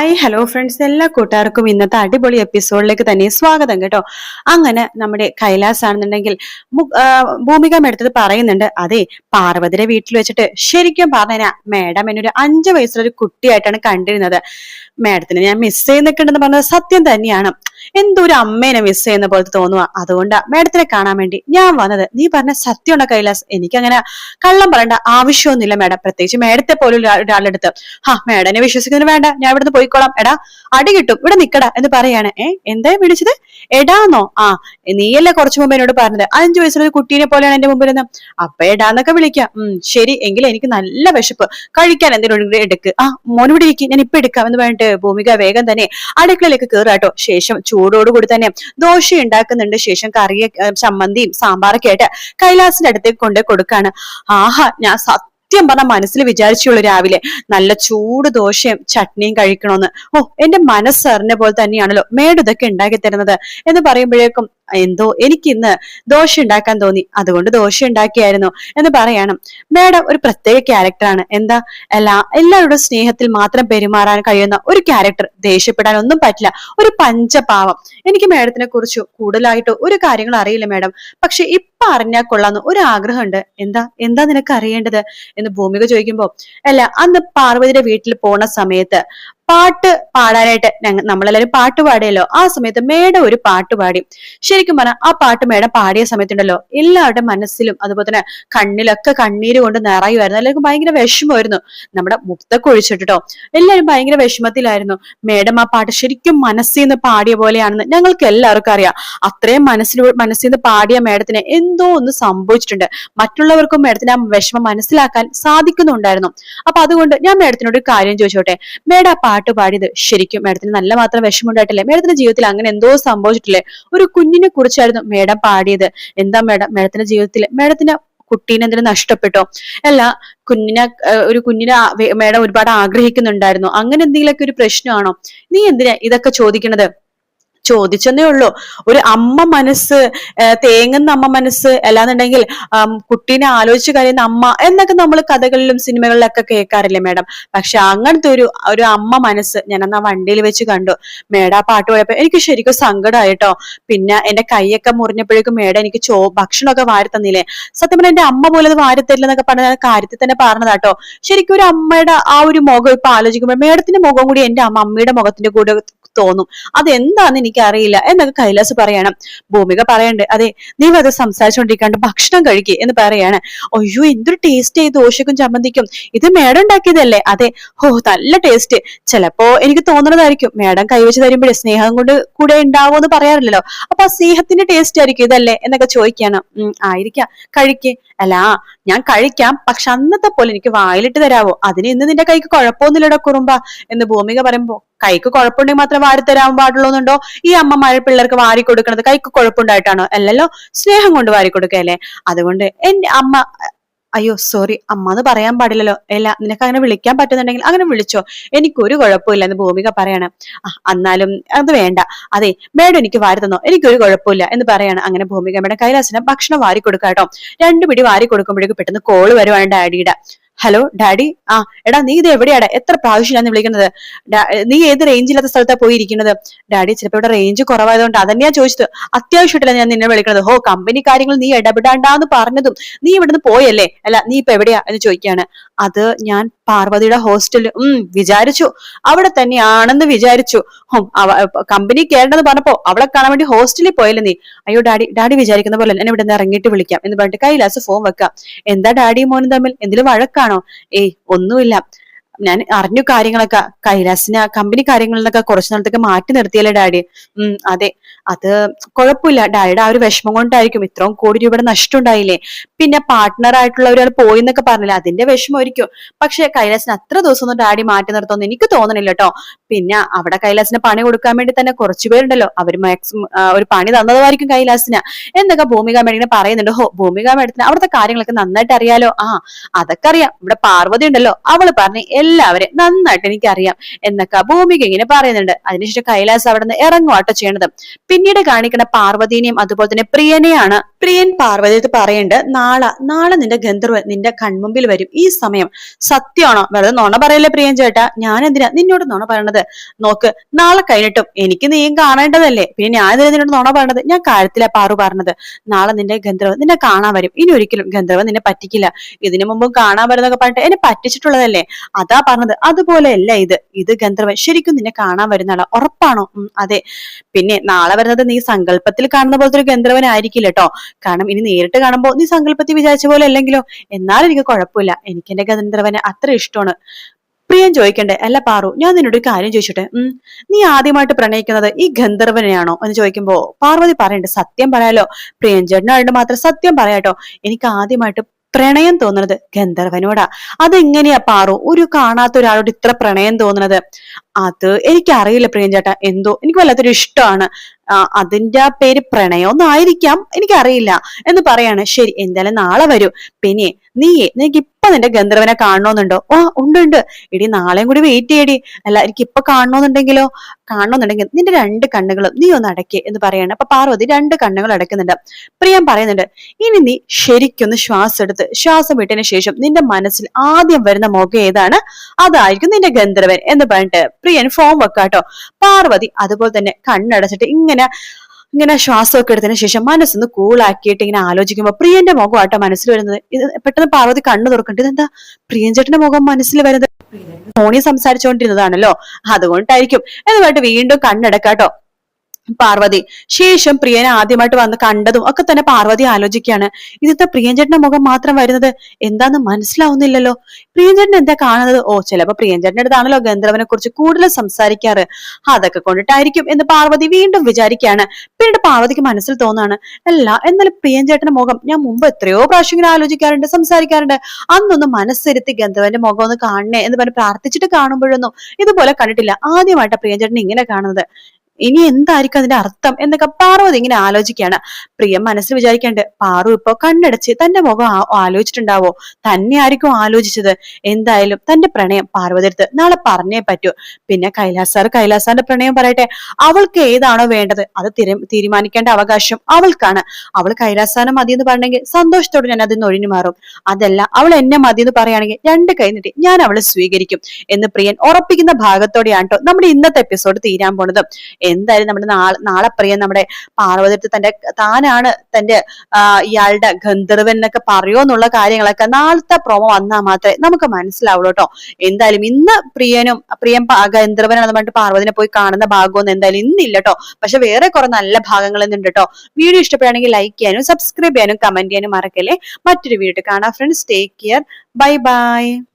Hi hello friends എല്ലാ കൂട്ടുകാർക്കും ഇന്നത്തെ അടിപൊളി എപ്പിസോഡിലേക്ക് തന്നെ സ്വാഗതം കേട്ടോ. അങ്ങനെ നമ്മുടെ കൈലാസ് ആണെന്നുണ്ടെങ്കിൽ ഭൂമിക മേഡത്തത് പറയുന്നുണ്ട്. അതെ പാർവതിയുടെ വീട്ടിൽ വെച്ചിട്ട് ശരിക്കും പറഞ്ഞാ മേഡം എന്നൊരു അഞ്ചു വയസ്സുള്ള ഒരു കുട്ടിയായിട്ടാണ് കണ്ടിരുന്നത്. മേഡത്തിന് ഞാൻ മിസ് ചെയ്യുന്നൊക്കെയുണ്ടെന്ന് പറഞ്ഞത് സത്യം തന്നെയാണ്. എന്തോ ഒരു അമ്മേനെ മിസ് ചെയ്യുന്ന പോലത്തെ തോന്നുക അതുകൊണ്ടാ മേഡത്തിനെ കാണാൻ വേണ്ടി ഞാൻ വന്നത്. നീ പറഞ്ഞ സത്യമുണ്ട കൈലാസ്? എനിക്കങ്ങനെ കള്ളം പറയേണ്ട ആവശ്യമൊന്നുമില്ല മേഡം. പ്രത്യേകിച്ച് മേഡത്തെ പോലും ഒരാ- ഒരാളുടെ അടുത്ത് ഹാ മേഡനെ വിശ്വസിക്കുന്നതിന് വേണ്ട. ഞാൻ ഇവിടുന്ന് പോയിക്കോളാം. എടാ അടി കിട്ടും. ഇവിടെ നിക്കടാ എന്ന് പറയാണ്. ഏ എന്താ വിളിച്ചത്? എടാന്നോ? ആ നീയല്ലേ കുറച്ചു മുമ്പ് എന്നോട് പറഞ്ഞത്. അഞ്ചു വയസ്സുള്ള ഒരു കുട്ടീനെ പോലെയാണ് എന്റെ മുമ്പിൽ നിന്ന് അപ്പൊ എടാന്നൊക്കെ വിളിക്കാം. ഉം ശരി. എങ്കിൽ എനിക്ക് നല്ല വിശപ്പ്. കഴിക്കാൻ എന്തെങ്കിലും എടുക്ക്. ആ മോനിവിടെ ഇരിക്കും. ഞാൻ ഇപ്പൊ എടുക്കാം എന്ന് പറഞ്ഞിട്ട് ഭൂമിക വേഗം തന്നെ അടുക്കളയിലേക്ക് കയറാട്ടോ ശേഷം ചൂടോടുകൂടി തന്നെ ദോശ ഉണ്ടാക്കുന്നുണ്ട്. ശേഷം കറിയ ചമ്മന്തിയും സാമ്പാറൊക്കെ ആയിട്ട് കൈലാസിന്റെ അടുത്തേക്ക് കൊണ്ട് കൊടുക്കാണ്. ആഹാ ഞാൻ സത്യം പറഞ്ഞ മനസ്സിൽ വിചാരിച്ചുള്ളൂ രാവിലെ നല്ല ചൂട് ദോശയും ചട്നിയും കഴിക്കണമെന്ന് ഓ എന്റെ മനസ്സറിഞ്ഞ പോലെ തന്നെയാണല്ലോ മേഡ് ഉണ്ടാക്കി തരുന്നത് എന്ന് പറയുമ്പോഴേക്കും എന്തോ എനിക്ക് ഇന്ന് ദോശ ഉണ്ടാക്കാൻ തോന്നി. അതുകൊണ്ട് ദോശ ഉണ്ടാക്കിയായിരുന്നു എന്ന് പറയണം. മേഡം ഒരു പ്രത്യേക ക്യാരക്ടറാണ് എന്താ? എല്ലാ എല്ലാവരുടെ സ്നേഹത്തിൽ മാത്രം പെരുമാറാൻ കഴിയുന്ന ഒരു ക്യാരക്ടർ ദേഷ്യപ്പെടാൻ ഒന്നും പറ്റില്ല. ഒരു പഞ്ചപാവം. എനിക്ക് മേഡത്തിനെ കുറിച്ച് കൂടുതലായിട്ട് ഒരു കാര്യങ്ങൾ അറിയില്ല മേഡം. പക്ഷെ ഇപ്പൊ അറിഞ്ഞാൽ കൊള്ളാന്ന് ഒരു ആഗ്രഹമുണ്ട്. എന്താ? എന്താ നിനക്ക് അറിയേണ്ടത്? എന്ന് ഭൂമിക ചോദിക്കുമ്പോ അല്ല അന്ന് പാർവതിയുടെ വീട്ടിൽ പോണ സമയത്ത് പാട്ട് പാടാനായിട്ട് ഞങ്ങൾ നമ്മളെല്ലാരും പാട്ട് പാടിയല്ലോ. ആ സമയത്ത് മേഡം ഒരു പാട്ട് പാടി. ശരിക്കും പറഞ്ഞാൽ ആ പാട്ട് മേഡം പാടിയ സമയത്തുണ്ടല്ലോ എല്ലാവരുടെ മനസ്സിലും അതുപോലെ തന്നെ കണ്ണിലൊക്കെ കണ്ണീര് കൊണ്ട് നിറയുമായിരുന്നു. അല്ലെങ്കിൽ ഭയങ്കര വിഷമമായിരുന്നു. നമ്മുടെ മുക്തൊക്കെ ഒഴിച്ചിട്ടോ എല്ലാവരും ഭയങ്കര വിഷമത്തിലായിരുന്നു. മേഡം ആ പാട്ട് ശരിക്കും മനസ്സിൽ നിന്ന് പാടിയ പോലെയാണെന്ന് ഞങ്ങൾക്ക് എല്ലാവർക്കും അറിയാം. അത്രയും മനസ്സിൽ മനസ്സിൽ നിന്ന് പാടിയ മേഡത്തിന് എന്തോ ഒന്ന് സംഭവിച്ചിട്ടുണ്ട്. മറ്റുള്ളവർക്കും മേഡത്തിന് ആ വിഷമം മനസ്സിലാക്കാൻ സാധിക്കുന്നുണ്ടായിരുന്നു. അപ്പൊ അതുകൊണ്ട് ഞാൻ മേഡത്തിനോട് ഒരു കാര്യം ചോദിച്ചോട്ടെ? മേഡം ആ പാടിയത്. ശരിക്കും മേഡത്തിന് നല്ല മാത്രം വിഷമമുണ്ടായിട്ടില്ലേ? മേഡത്തിന്റെ ജീവിതത്തിൽ അങ്ങനെ എന്തോ സംഭവിച്ചിട്ടില്ലേ? ഒരു കുഞ്ഞിനെ കുറിച്ചായിരുന്നു മേഡം പാടിയത്. എന്താ മേഡം മേഡത്തിന്റെ ജീവിതത്തിൽ മേഡത്തിന്റെ കുട്ടീനെ എന്തെങ്കിലും നഷ്ടപ്പെട്ടോ? അല്ല കുഞ്ഞിനെ ഒരു കുഞ്ഞിനെ മേഡം ഒരുപാട് ആഗ്രഹിക്കുന്നുണ്ടായിരുന്നു. അങ്ങനെ എന്തെങ്കിലുമൊക്കെ ഒരു പ്രശ്നമാണോ? നീ എന്തിനാ ഇതൊക്കെ ചോദിക്കണത്? ചോദിച്ചെന്നേ ഉള്ളൂ. ഒരു അമ്മ മനസ്സ് തേങ്ങുന്ന അമ്മ മനസ്സ് അല്ലാന്നുണ്ടെങ്കിൽ കുട്ടീനെ ആലോചിച്ച് കഴിയുന്ന അമ്മ എന്നൊക്കെ നമ്മൾ കഥകളിലും സിനിമകളിലൊക്കെ കേൾക്കാറില്ലേ മേഡം? പക്ഷെ അങ്ങനത്തെ ഒരു ഒരു അമ്മ മനസ്സ് ഞാൻ അന്ന് വണ്ടിയിൽ വെച്ച് കണ്ടു. മേഡ പാട്ട് പോയപ്പോ എനിക്ക് ശരിക്കും സങ്കടമായിട്ടോ പിന്നെ എന്റെ കൈയൊക്കെ മുറിഞ്ഞപ്പോഴേക്കും മേഡ എനിക്ക് ചോ ഭക്ഷണമൊക്കെ വാരി തന്നില്ലേ? സത്യം പറഞ്ഞാൽ എന്റെ അമ്മ പോലെ അത് വാരി തരില്ല എന്നൊക്കെ പറഞ്ഞ കാര്യത്തിൽ തന്നെ പറഞ്ഞതാട്ടോ. ശരിക്കും ഒരു അമ്മയുടെ ആ ഒരു മുഖം ഇപ്പൊ ആലോചിക്കുമ്പോൾ മേഡത്തിന്റെ മുഖം കൂടി എന്റെ അമ്മ അമ്മയുടെ മുഖത്തിന്റെ കൂടെ തോന്നും. അതെന്താന്ന് എനിക്ക് അറിയില്ല എന്നൊക്കെ കൈലാസ് പറയണം. ഭൂമിക പറയണ്ടേ അതെ നീ അത് സംസാരിച്ചുകൊണ്ടിരിക്കാണ്ട് ഭക്ഷണം കഴിക്കേ എന്ന് പറയാണ്. അയ്യോ എന്തൊരു ടേസ്റ്റ് ഈ ദോശക്കും ചമ്മന്തിക്കും. ഇത് മേഡം ഉണ്ടാക്കിയതല്ലേ? അതെ. ഓ നല്ല ടേസ്റ്റ് ചിലപ്പോ എനിക്ക് തോന്നുന്നതായിരിക്കും മേഡം കൈവച്ച് തരുമ്പോഴേ സ്നേഹം കൊണ്ട് കൂടെ എന്ന് പറയാറില്ലല്ലോ. അപ്പൊ ആ സ്നേഹത്തിന്റെ ടേസ്റ്റ് ആയിരിക്കും ഇതല്ലേ? എന്നൊക്കെ ചോദിക്കാണ്. ആയിരിക്കാം. കഴിക്കേ. അല്ല ഞാൻ കഴിക്കാം. പക്ഷെ അന്നത്തെ പോലെ എനിക്ക് വായിലിട്ട് തരാവോ? അതിന് ഇന്ന് നിന്റെ കൈക്ക് കുഴപ്പമൊന്നുമില്ലടോ കുറുമ്പ. എന്ന് ഭൂമിക പറയുമ്പോ കൈക്ക് കുഴപ്പമുണ്ടെങ്കിൽ മാത്രം വാരി തരാൻ പാടുള്ളൂന്നുണ്ടോ? ഈ അമ്മമാരെ പിള്ളേർക്ക് വാരി കൊടുക്കണത് കൈക്ക് കുഴപ്പമുണ്ടായിട്ടാണോ അല്ലല്ലോ സ്നേഹം കൊണ്ട് വാരി കൊടുക്കല്ലേ അതുകൊണ്ട് എന്റെ അമ്മ അയ്യോ സോറി അമ്മ എന്ന് പറയാൻ പാടില്ലല്ലോ. അല്ല നിനക്ക് അങ്ങനെ വിളിക്കാൻ പറ്റുന്നുണ്ടെങ്കിൽ അങ്ങനെ വിളിച്ചോ. എനിക്കൊരു കുഴപ്പമില്ല എന്ന് ഭൂമിക പറയാണ്. എന്നാലും അത് വേണ്ട. അതെ മേഡം എനിക്ക് വാരി തന്നോ? എനിക്കൊരു കുഴപ്പമില്ല എന്ന് പറയാണ്. അങ്ങനെ ഭൂമിക മേഡം കൈലാസിന് ഭക്ഷണം വാരി കൊടുക്കാട്ടോ രണ്ടു പിടി വാരി കൊടുക്കുമ്പോഴേക്കും പെട്ടെന്ന് കോൾ വരുവാണ് ഡാഡിയുടെ. ഹലോ ഡാഡി ആ എടാ നീ ഇത് എവിടെയാടാ? എത്ര പ്രാവശ്യം ഞാൻ വിളിക്കുന്നത്? നീ ഏത് റേഞ്ചില്ലാത്ത സ്ഥലത്താ പോയിരിക്കുന്നത്? ഡാഡി ചിലപ്പോ ഇവിടെ റേഞ്ച് കുറവായതുകൊണ്ട് അതന്നെയാ ചോദിച്ചത്. അത്യാവശ്യമായിട്ടല്ല ഞാൻ നിന്നെ വിളിക്കുന്നത് ഹോ കമ്പനി കാര്യങ്ങൾ നീ ഇടപെടാണ്ടാന്ന് പറഞ്ഞതും നീ ഇവിടുന്ന് പോയല്ലേ? അല്ല നീ ഇപ്പൊ എവിടെയാ എന്ന് ചോദിക്കാണ് അത് ഞാൻ പാർവതിയുടെ ഹോസ്റ്റലിൽ ഉം വിചാരിച്ചു. അവിടെ തന്നെയാണെന്ന് വിചാരിച്ചു. കമ്പനി കയറേണ്ടെന്ന് പറഞ്ഞപ്പോ അവളെ കാണാൻ വേണ്ടി ഹോസ്റ്റലിൽ പോയല്ലേ നീ. അയ്യോ ഡാഡി ഡാഡി വിചാരിക്കുന്ന പോലെ എന്നെ ഇവിടെ നിന്ന് ഇറങ്ങിയിട്ട് വിളിക്കാം എന്ന് പറഞ്ഞിട്ട് കൈലാസ് ഫോൺ വെക്കാം. എന്താ ഡാഡിയും മോനും തമ്മിൽ? എന്തെങ്കിലും വഴക്കാണോ? ഏയ് ഒന്നുമില്ല. ഞാൻ അറിഞ്ഞു കാര്യങ്ങളൊക്കെ. കൈലാസിന് കമ്പനി കാര്യങ്ങളിൽ നിന്നൊക്കെ കുറച്ചു നാളത്തേക്ക് മാറ്റി നിർത്തിയല്ലേ ഡാഡി? ഉം അതെ. അത് കുഴപ്പമില്ല. ഡാഡിയുടെ ആ ഒരു വിഷമം കൊണ്ടായിരിക്കും. ഇത്രയും കോടി രൂപയുടെ നഷ്ടം ഉണ്ടായില്ലേ? പിന്നെ പാർട്ട്ണർ ആയിട്ടുള്ള ഒരാൾ പോയി എന്നൊക്കെ പറഞ്ഞില്ല? അതിന്റെ വിഷമമായിരിക്കും പക്ഷെ കൈലാസിന് അത്ര ദിവസം ഒന്നും ഡാഡി മാറ്റി നിർത്തുമെന്ന് എനിക്ക് തോന്നണില്ല കേട്ടോ പിന്നെ അവിടെ കൈലാസിന് പണി കൊടുക്കാൻ വേണ്ടി തന്നെ കുറച്ചു പേരുണ്ടല്ലോ. അവർ മാക്സിമം ഒരു പണി തന്നതുമായിരിക്കും കൈലാസിന്. എന്നൊക്കെ ഭൂമിക മേഡിനെ പറയുന്നുണ്ട്. ഹോ ഭൂമിക മേഡത്തിന് അവിടുത്തെ കാര്യങ്ങളൊക്കെ നന്നായിട്ട് അറിയാലോ? ആ അതൊക്കെ അറിയാം. ഇവിടെ പാർവതി ഉണ്ടല്ലോ. അവൾ പറഞ്ഞ് എല്ലാവരെയും നന്നായിട്ട് എനിക്കറിയാം എന്നൊക്കെ ഭൂമിക ഇങ്ങനെ പറയുന്നുണ്ട്. അതിനുശേഷം കൈലാസ് അവിടെ നിന്ന് ഇറങ്ങുവാട്ടോ ചെയ്യണത്. പിന്നീട് കാണിക്കുന്ന പാർവതീനെയും അതുപോലെ തന്നെ പ്രിയനെയാണ് പ്രിയൻ പാർവതി പറയുന്നുണ്ട് നാളെ നാളെ നിന്റെ ഗന്ധർവ് നിന്റെ കൺമുമ്പിൽ വരും. ഈ സമയം സത്യമാണോ? വെറുതെ നോണ പറയല്ലേ പ്രിയൻ ചേട്ടാ? ഞാൻ എന്തിനാ നിന്നോട് നോണ പറയണത്? നോക്ക് നാളെ കഴിഞ്ഞിട്ടും എനിക്ക് നീയും കാണേണ്ടതല്ലേ? പിന്നെ ഞാൻ എന്തിനാ നിന്നോട് നോണ പറയണത്? ഞാൻ കാര്യത്തിലാ പാറു പറഞ്ഞത്. നാളെ നിന്റെ ഗന്ധർവ് നിന്നെ കാണാൻ വരും. ഇനി ഒരിക്കലും ഗന്ധർവ് നിന്നെ പറ്റിക്കില്ല. ഇതിനു മുമ്പും കാണാൻ വരുന്നൊക്കെ പറഞ്ഞിട്ട് എന്നെ പറ്റിച്ചിട്ടുള്ളതല്ലേ? അതാ പറഞ്ഞത്. അതുപോലെയല്ല ഇത്. ഇത് ഗന്ധർവൻ ശരിക്കും നിന്നെ കാണാൻ വരുന്ന ആളാ ഉറപ്പാണോ അതെ. പിന്നെ നാളെ വരുന്നത് നീ സങ്കല്പത്തിൽ കാണുന്ന പോലത്തെ ഒരു ഗന്ധർവൻ ആയിരിക്കില്ല കേട്ടോ കാരണം ഇനി നേരിട്ട് കാണുമ്പോൾ നീ സങ്കല്പത്തിൽ വിചാരിച്ച പോലെ അല്ലെങ്കിലോ? എന്നാലും എനിക്ക് കുഴപ്പമില്ല. എനിക്ക് എന്റെ ഗന്ധർവനെ അത്ര ഇഷ്ടമാണ്. പ്രിയം ചോദിക്കണ്ടേ? അല്ല പാറു ഞാൻ നിന്നോട് ഒരു കാര്യം ചോദിച്ചിട്ടെ? ഉം നീ ആദ്യമായിട്ട് പ്രണയിക്കുന്നത് ഈ ഗന്ധർവനെയാണോ എന്ന് ചോദിക്കുമ്പോ പാർവതി പറയണ്ട് സത്യം പറയാലോ. പ്രിയൻ ചേട്ടനായിട്ട് മാത്രം സത്യം പറയാട്ടോ. എനിക്ക് ആദ്യമായിട്ട് പ്രണയം തോന്നുന്നത് ഗന്ധർവനോടാ. അതെങ്ങനെയാ പാറു? ഒരു കാണാത്ത ഒരാളോട് ഇത്ര പ്രണയം തോന്നുന്നത്? അത് എനിക്കറിയില്ല പ്രിയൻ ചേട്ടാ എന്തോ എനിക്ക് വല്ലാത്തൊരു ഇഷ്ടമാണ്. അതിന്റെ പേര് പ്രണയമൊന്നും ആയിരിക്കാം എനിക്കറിയില്ല എന്ന് പറയാണ്. ശരി എന്തായാലും നാളെ വരൂ. പിന്നെ നീയെ നിനക്ക് ഇപ്പൊ നിന്റെ ഗന്ധർവനെ കാണണമെന്നുണ്ടോ ഓ ഉണ്ട് ഉണ്ട്. എടി നാളെയും കൂടി വെയിറ്റ് ചെയ്യടി. അല്ല എനിക്ക് ഇപ്പൊ കാണണമെന്നുണ്ടെങ്കിലോ കാണണമെന്നുണ്ടെങ്കിൽ നിന്റെ രണ്ട് കണ്ണുകളും നീ ഒന്ന് അടക്കേ എന്ന് പറയാണ്. അപ്പൊ പാർവതി രണ്ട് കണ്ണുകൾ അടയ്ക്കുന്നുണ്ട്. പ്രിയം പറയുന്നുണ്ട് ഇനി നീ ശരിക്കൊന്ന് ശ്വാസം എടുത്ത് ശ്വാസം വിട്ടതിന് ശേഷം നിന്റെ മനസ്സിൽ ആദ്യം വരുന്ന മുഖം ഏതാണ്? അതായിരിക്കും നിന്റെ ഗന്ധർവൻ എന്ന് പറഞ്ഞിട്ട് പ്രിയൻ ഫോം വെക്കാട്ടോ. പാർവതി അതുപോലെ തന്നെ കണ്ണടച്ചിട്ട് ഇങ്ങനെ ഇങ്ങനെ ശ്വാസമൊക്കെ എടുത്തതിന് ശേഷം മനസ്സൊന്ന് കൂളാക്കിയിട്ട് ഇങ്ങനെ ആലോചിക്കുമ്പോൾ പ്രിയന്റെ മുഖമാട്ടോ മനസ്സിൽ വരുന്നത്. ഇത് പെട്ടെന്ന് പാർവതി കണ്ണു തുറക്കണ്ട. ഇതെന്താ? പ്രിയൻ ചേട്ടന്റെ മുഖം മനസ്സിൽ വരുന്നത്. ഫോണിൽ സംസാരിച്ചുകൊണ്ടിരുന്നതാണല്ലോ അതുകൊണ്ടായിരിക്കും. എന്നുമായിട്ട് വീണ്ടും കണ്ണടക്കാട്ടോ. പാർവതി. ശേഷം പ്രിയനെ ആദ്യമായിട്ട് വന്ന് കണ്ടതും ഒക്കെ തന്നെ പാർവതി ആലോചിക്കുകയാണ്. ഇതിത്തെ പ്രിയഞ്ചേട്ടന്റെ മുഖം മാത്രം വരുന്നത് എന്താന്ന് മനസ്സിലാവുന്നില്ലല്ലോ. പ്രിയഞ്ചേട്ടൻ എന്താ കാണുന്നത്? ഓ ചിലപ്പോ പ്രിയഞ്ചേട്ടന്റെ അടുത്താണല്ലോ ഗന്ധർവനെ കുറിച്ച് കൂടുതൽ സംസാരിക്കാറ്. അതൊക്കെ കൊണ്ടിട്ടായിരിക്കും എന്ന് പാർവതി വീണ്ടും വിചാരിക്കുകയാണ്. പിന്നീട് പാർവതിക്ക് മനസ്സിൽ തോന്നാണ് അല്ല എന്നാലും പ്രിയഞ്ചേട്ടന്റെ മുഖം ഞാൻ മുമ്പ് എത്രയോ പ്രാവശ്യം ഇങ്ങനെ ആലോചിക്കാറുണ്ട് സംസാരിക്കാറുണ്ട്. അന്നൊന്ന് മനസ്സിരുത്തി ഗന്ധർവന്റെ മുഖം ഒന്ന് കാണണേ എന്ന് പറഞ്ഞ് പ്രാർത്ഥിച്ചിട്ട് കാണുമ്പോഴൊന്നും ഇതുപോലെ കണ്ടിട്ടില്ല. ആദ്യമായിട്ടാണ് പ്രിയഞ്ചേട്ടൻ ഇങ്ങനെ കാണുന്നത്. ഇനി എന്തായിരിക്കും അതിന്റെ അർത്ഥം എന്നൊക്കെ പാർവതി ഇങ്ങനെ ആലോചിക്കുകയാണ്. പ്രിയം മനസ്സിൽ വിചാരിക്കാണ്ട് പാറു ഇപ്പൊ കണ്ണടച്ച് തന്റെ മുഖം ആലോചിച്ചിട്ടുണ്ടാവോ? തന്നെ ആയിരിക്കും ആലോചിച്ചത്. എന്തായാലും തന്റെ പ്രണയം പാർവതി നാളെ പറഞ്ഞേ പറ്റൂ. പിന്നെ കൈലാസാർ സാർ കൈലാസ് സാറിന്റെ പ്രണയം പറയട്ടെ. അവൾക്ക് ഏതാണോ വേണ്ടത് അത് തിര- തീരുമാനിക്കേണ്ട അവകാശം അവൾക്കാണ്. അവൾ കൈലാസ് സാറിനെ മതി എന്ന് പറഞ്ഞെങ്കിൽ സന്തോഷത്തോടെ ഞാൻ അതിൽ നിന്ന് ഒഴിഞ്ഞു മാറും. അതല്ല അവൾ എന്നെ മതി എന്ന് പറയുകയാണെങ്കിൽ രണ്ട് കൈ നീട്ടി ഞാൻ അവളെ സ്വീകരിക്കും. എന്ന് പ്രിയൻ ഉറപ്പിക്കുന്ന ഭാഗത്തോടെയാണ് കേട്ടോ നമ്മുടെ ഇന്നത്തെ എപ്പിസോഡ് തീരാൻ പോണത്. എന്തായാലും നമ്മുടെ നാളെ നാളെ പ്രിയൻ നമ്മുടെ പാർവതിട്ട് തന്റെ താനാണ് തന്റെ ഇയാളുടെ ഗന്ധർവൻ എന്നൊക്കെ പറയുമോ എന്നുള്ള കാര്യങ്ങളൊക്കെ നാളത്തെ പ്രോമോ വന്നാൽ മാത്രമേ നമുക്ക് മനസ്സിലാവുള്ളൂ കേട്ടോ. എന്തായാലും ഇന്ന് പ്രിയനും പ്രിയം ഗന്ധർവനാണെന്ന് പറഞ്ഞിട്ട് പാർവതിനെ പോയി കാണുന്ന ഭാഗമൊന്നും എന്തായാലും ഇന്നില്ല കേട്ടോ. പക്ഷെ വേറെ കുറെ നല്ല ഭാഗങ്ങൾ ഉണ്ട് കേട്ടോ. വീഡിയോ ഇഷ്ടപ്പെടുകയാണെങ്കിൽ ലൈക്ക് ചെയ്യാനും സബ്സ്ക്രൈബ് ചെയ്യാനും കമന്റ് ചെയ്യാനും മറക്കല്ലേ. മറ്റൊരു വീഡിയോ കാണാം. Friends take care bye bye